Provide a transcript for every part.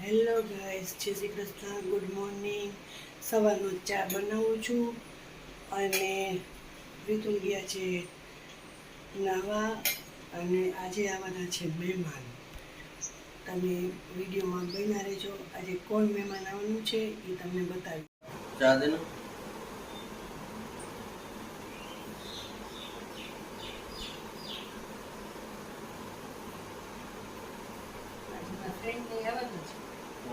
Hello guys જય Shri Krishna good morning સવારનો ચા બનાવું છું અને રીતુ ગયા છે નાવા અને આજે આવવાના છે મહેમાન. તમે વિડીયોમાં બન્યા રહેજો. આજે કોણ મહેમાન આવવાનું છે એ તમને બતાવી ચા દે ને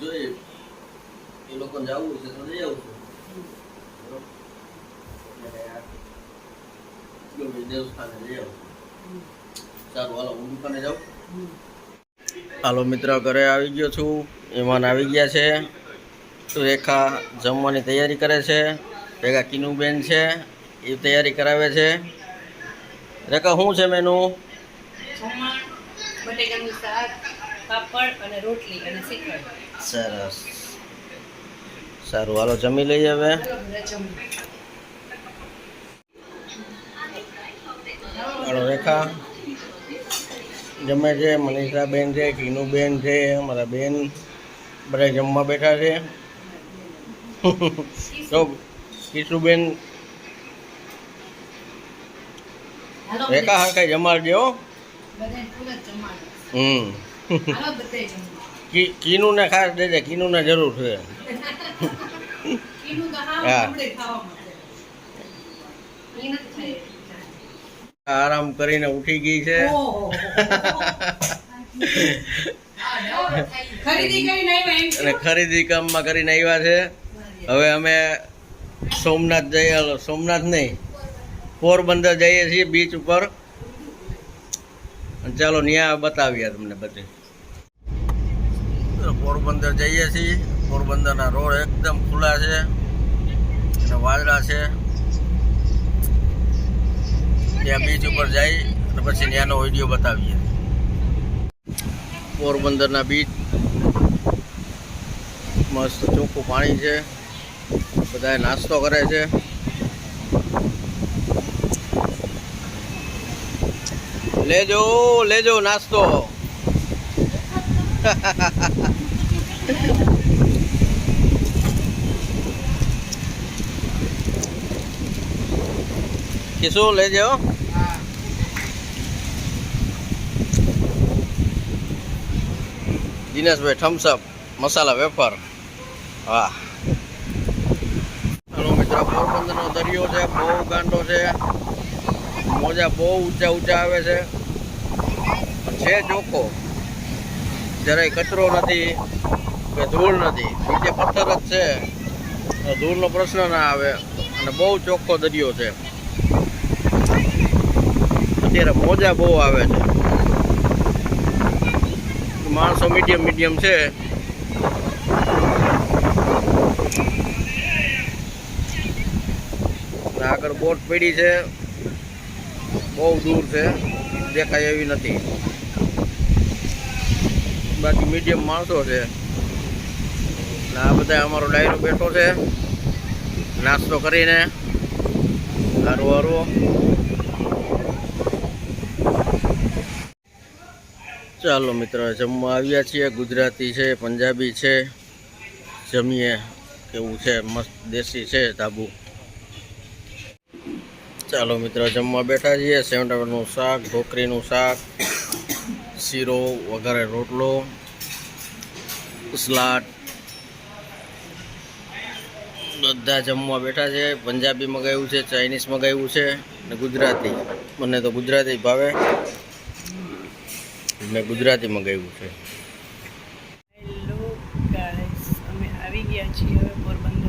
જોઈએ એ જવું છે તો જઈ આવું છું દેવસ્થાને જઈ આવું સારું હાલો હું દુકાને જાઉં હાલો મિત્ર ઘરે આવી ગયો છું. મહેમાન આવી ગયા છે. રેખા જમવાની તૈયારી કરે છે. ભેગા કિનુબેન છે. એ તૈયારી કરાવે છે. રેખા શું છે મેનુ બટેકાનું શાક પાપડ અને રોટલી અને શ્રીખંડ સરસ. સારું હાલો જમી લઈએ હવે. હાલો રેખા. જમે છે મનીષાબેન છે કિનુબેન છે મારા બેન. બધા જમવા બેઠા છે. તો કિશુબેન હા કઈ જમાડજો હમ. કીનું ને ખાસ દેજે કીનું ને જરૂર છે. આરામ કરીને ઉઠી ગઈ છે. અને ખરીદી કામમાં કરીને આવ્યા છે. હવે અમે સોમનાથ જઈએ સોમનાથ નહીં. પોરબંદર જઈએ છીએ બીચ ઉપર. ચાલો ત્યાં બતાવીએ તમને બધે. પોરબંદર જઈએ છીએ. પોરબંદરના રોડ એકદમ ખુલ્લા છે અને વાદળા છે. ત્યાં બીચ ઉપર જઈ અને પછી ત્યાંનો વીડિયો બતાવીએ. પોરબંદરના બીચ મસ્ત ચોખ્ખું પાણી છે. બધા નાસ્તો કરે છે. લેજો લેજો નાસ્તો. કિશોર, લેજો. Dineshbhai Thums Up masala wafer. વાહ. મિત્રો, પોરબંદરનો દરિયો છે, બહુ ગાંડો છે. મોજા બહુ ઊંચા ઊંચા આવે છે. છે ચોખ્ખો. જરાય કચરો નથી કે ધૂળ નથી. નીચે પથ્થર જ છે. ધૂળનો પ્રશ્ન ના આવે અને બહુ ચોખ્ખો દરિયો છે. અત્યારે મોજા બહુ આવે છે. માણસો મીડિયમ મીડિયમ છે. આગળ બોટ પડી છે. બહુ દૂર છે, દેખાય એવી નથી. બાકી મીડિયમ માણસો છે. ને આ બધા અમારો ડાયરો બેઠો છે. નાસ્તો કરીને હારું હારું. ચાલો મિત્રો, જમવા આવ્યા છીએ. ગુજરાતી છે, પંજાબી છે. જમીએ, કેવું છે, મસ્ત દેશી છે ધાબુ. ચાલો મિત્રો, જમવા બેઠા છીએ. સેવ ટાવરનું શાક ઢોકરીનું શાક, શીરો વગેરે રોટલો, સલાડ. બધા જમવા બેઠા છે. પંજાબી મગાવ્યું છે, ચાઇનીઝ મગાવ્યું છે અને ગુજરાતી. મને તો ગુજરાતી ભાવે. મેં ગુજરાતી મગાવ્યું છે. આવી ગયા છીએ હવે પોરબંદરથી